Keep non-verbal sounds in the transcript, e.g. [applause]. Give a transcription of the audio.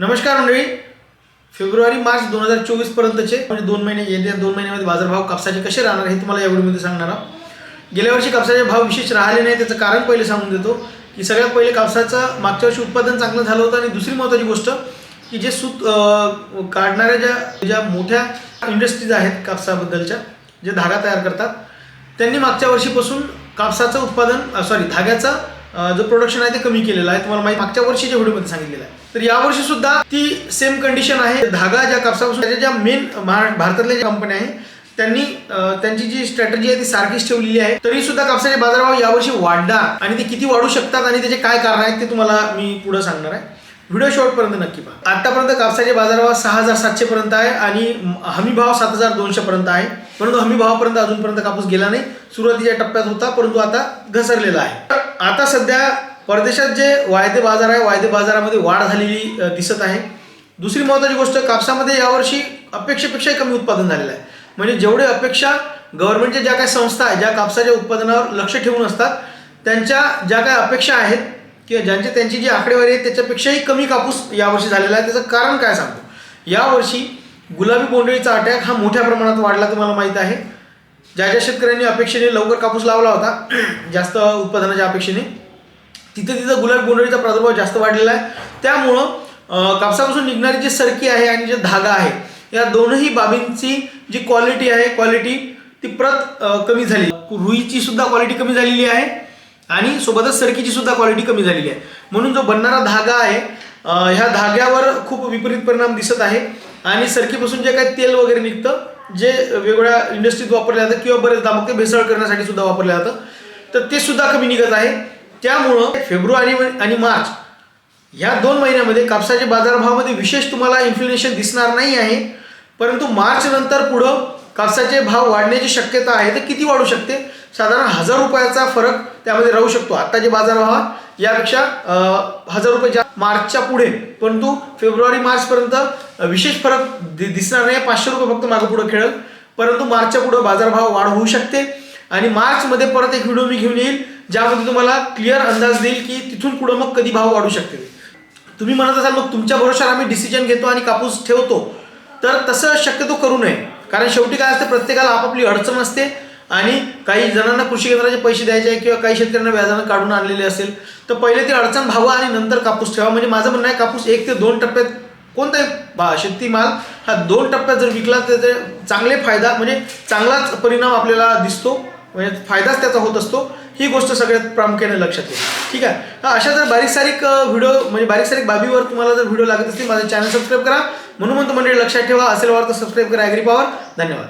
नमस्कार मंडळी. फेब्रुवारी मार्च दोन हजार चोवीस पर्यंतचे म्हणजे दोन महिने येत्या दोन महिन्यामध्ये बाजारभाव कापसाचे कसे राहणार हे तुम्हाला या व्हिडिओमध्ये सांगणार आहोत. गेल्या वर्षी कापसाचे भाव विशेष राहिले नाही त्याचं कारण पहिले सांगून देतो की सगळ्यात पहिले कापसाचं मागच्या वर्षी उत्पादन चांगलं झालं होतं आणि दुसरी महत्त्वाची गोष्ट की जे सूत काढणाऱ्या ज्या ज्या मोठ्या इंडस्ट्रीज आहेत कापसाबद्दलच्या जे धागा तयार करतात त्यांनी मागच्या वर्षीपासून कापसाचं उत्पादन सॉरी धाग्याचं जो प्रोडक्शन आहे ते कमी केलेलं आहे. तुम्हाला माहिती मागच्या वर्षीच्या व्हिडिओमध्ये सांगितलेलं आहे. तर यावर्षी सुद्धा ती सेम कंडिशन आहे. धागा ज्या कापसापासून त्याच्या ज्या मेन भारतातल्या ज्या कंपन्या आहे त्यांनी त्यांची जी स्ट्रॅटेजी आहे ती सारखीच ठेवलेली आहे. तरी सुद्धा कापसाचे बाजारभाव यावर्षी वाढणार आणि ते किती वाढू शकतात आणि त्याचे काय कारण आहेत ते तुम्हाला मी पुढे सांगणार आहे. व्हिडिओ शॉर्टपर्यंत नक्की पहा. आतापर्यंत कापसाचे बाजारभाव सहा हजार सातशे पर्यंत आहे आणि हमी भाव सात हजार दोनशे पर्यंत आहे. परंतु हमी भावापर्यंत अजूनपर्यंत कापूस गेला नाही. सुरुवातीच्या टप्प्यात होता परंतु आता घसरलेला आहे. आता सध्या परदेशात जे वायदे बाजार आहे वायदे बाजारामध्ये वाढ झालेली दिसत आहे. दुसरी महत्त्वाची गोष्ट कापसामध्ये यावर्षी अपेक्षेपेक्षाही कमी उत्पादन झालेलं आहे. म्हणजे जेवढे अपेक्षा गव्हर्नमेंटच्या ज्या काही संस्था आहेत ज्या कापसाच्या उत्पादनावर लक्ष ठेवून असतात त्यांच्या ज्या काही अपेक्षा आहेत किंवा ज्यांची त्यांची जी आकडेवारी आहे त्याच्यापेक्षाही कमी कापूस यावर्षी झालेला आहे. त्याचं कारण काय सांगतो यावर्षी गुलाबी बोंडळीचा अटॅक हा मोठ्या प्रमाणात वाढला तुम्हाला माहीत आहे. ज्या ज्या शेतकऱ्यांनी अपेक्षेने लवकर कापूस लावला होता [clears throat] जास्त उत्पादनाच्या अपेक्षेने तिथे तिथं गुलाब बोंडळीचा प्रादुर्भाव जास्त वाढलेला आहे. त्यामुळं कापसापासून निघणारी जी सरकी आहे आणि जे धागा आहे या दोनही बाबींची जी क्वालिटी आहे क्वालिटी ती प्रत कमी झाली. रुईची सुद्धा क्वालिटी कमी झालेली आहे आणि सोबतच सरकीची सुद्धा क्वालिटी कमी झालेली आहे. म्हणून जो बनणारा धागा आहे ह्या धाग्यावर खूप विपरीत परिणाम दिसत आहे. आणि सरकीपासून जे काही तेल वगैरे निघतं जे वेगवेगळ्या इंडस्ट्रीत वापरलं जातं किंवा बरेच दामक ते भेसळ करण्यासाठी सुद्धा वापरलं जातं. तर ते सुद्धा कमी निघत आहे. त्यामुळं फेब्रुवारी आणि मार्च ह्या दोन महिन्यामध्ये कापसाच्या बाजारभावामध्ये विशेष तुम्हाला इन्फ्लेशन दिसणार नाही आहे. परंतु मार्च नंतर पुढं कापसाचे भाव वाढण्याची शक्यता आहे तर किती वाढू शकते? साधारण हजार रुपयाचा फरक त्यामध्ये राहू शकतो. आत्ताचे बाजारभाव हा यापेक्षा हजार रुपये जा मार्चच्या पुढे. परंतु फेब्रुवारी मार्चपर्यंत विशेष फरक दि- दिसणार नाही. पाचशे रुपये फक्त मागं पुढं खेळत परंतु मार्चच्या पुढं बाजारभाव वाढ होऊ शकते. आणि मार्चमध्ये परत एक व्हिडिओ मी घेऊन येईल ज्यामध्ये तुम्हाला क्लिअर अंदाज देईल की तिथून पुढं मग कधी भाव वाढू शकते. तुम्ही म्हणत असाल मग तुमच्या भरोशावर आम्ही डिसिजन घेतो आणि कापूस ठेवतो. तर तसं शक्यतो करू नये. कारण शेवटी काय असते प्रत्येकाला आपापली अडचण असते. आणि काही जणांना कृषी केंद्राचे पैसे द्यायचे आहे किंवा काही शेतकऱ्यांना व्याजानं काढून आणलेले असेल तर पहिले ते अडचण भावा आणि नंतर कापूस ठेवा. म्हणजे माझं म्हणणं आहे कापूस एक ते दोन टप्प्यात कोणताही बा शेतीमाल हा दोन टप्प्यात जर विकला तर ते चांगले फायदा म्हणजे चांगलाच परिणाम आपल्याला दिसतो. म्हणजे फायदाच त्याचा होत असतो. ही गोष्ट सगळ्यात प्रामुख्याने लक्षात येईल. ठीक आहे? अशा जर बारीक सारीक व्हिडिओ म्हणजे बारीक सारीक बाबीवर तुम्हाला जर व्हिडिओ लागत असतील माझं चॅनल सबस्क्राईब करा. म्हणून म्हणतो मंडळी लक्षात ठेवा. असेल वार तर सबस्क्राईब करा ॲग्री पॉवर धन्यवाद.